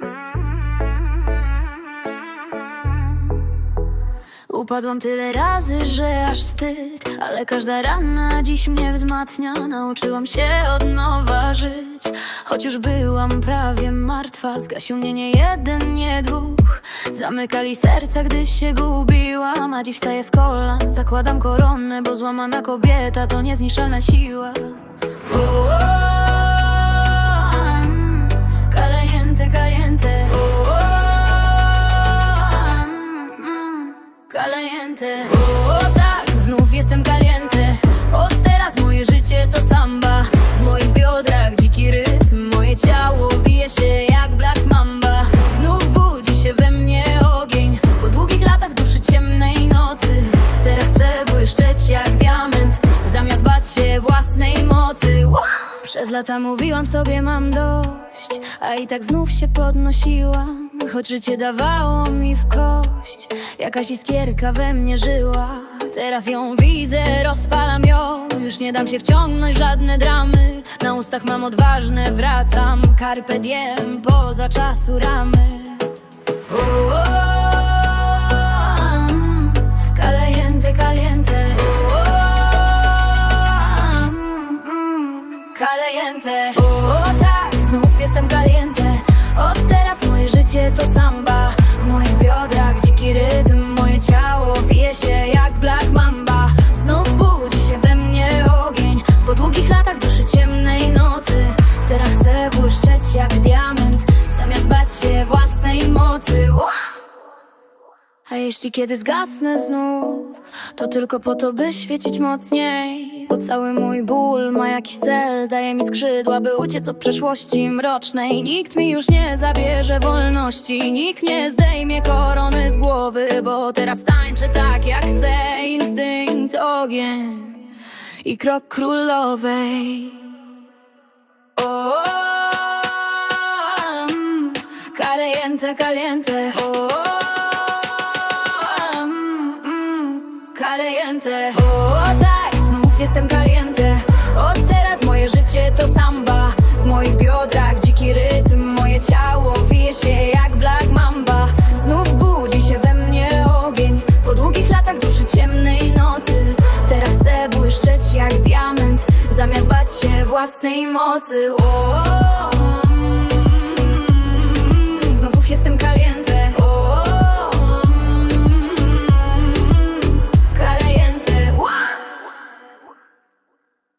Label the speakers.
Speaker 1: Mm-hmm. Upadłam tyle razy, że aż wstyd Ale każda rana dziś mnie wzmacnia. Nauczyłam się od nowa żyć. Choć już byłam prawie martwa Zgasił mnie nie jeden, nie dwóch. Zamykali serca, gdy się gubiłam A dziś wstaję z kolan, zakładam koronę Bo złamana kobieta to niezniszczalna siła. Oh. Caliente O, tak, znów jestem caliente Od teraz moje życie to samba. W moich biodrach dziki rytm. Moje ciało wije się jak black mamba. Znów budzi się we mnie ogień. Po długich latach duszy ciemnej nocy. Teraz chcę błyszczeć jak diament. Zamiast bać się własnej mocy. Uch! Przez lata mówiłam sobie mam dość. A i tak znów się podnosiłam. Choć życie dawało mi w kość Jakaś iskierka we mnie żyła. Teraz ją widzę, rozpalam ją. Już nie dam się wciągnąć żadne dramy. Na ustach mam odważne, wracam. Carpe diem, poza czasu ramy. Mm, Caliente, caliente mm, Caliente O tak, znów jestem caliente Od teraz moje życie to samba A jeśli kiedy zgasnę znów, to tylko po to, by świecić mocniej. Bo cały mój ból ma jakiś cel, daje mi skrzydła, by uciec od przeszłości mrocznej. Nikt mi już nie zabierze wolności, nikt nie zdejmie korony z głowy, bo teraz tańczę tak jak chcę. Instynkt, ogień i krok królowej. O, mm, caliente, caliente. O, mm, caliente. O, tak, znów jestem caliente. Od teraz moje życie to samba. W moich biodrach dziki rytm, moje ciało wije się jak black mamba. Znów budzi się we mnie ogień. Po długich latach duszy ciemnej nocy. Teraz chcę błyszczeć jak diament, zamiast bać się własnej mocy. O, znów jestem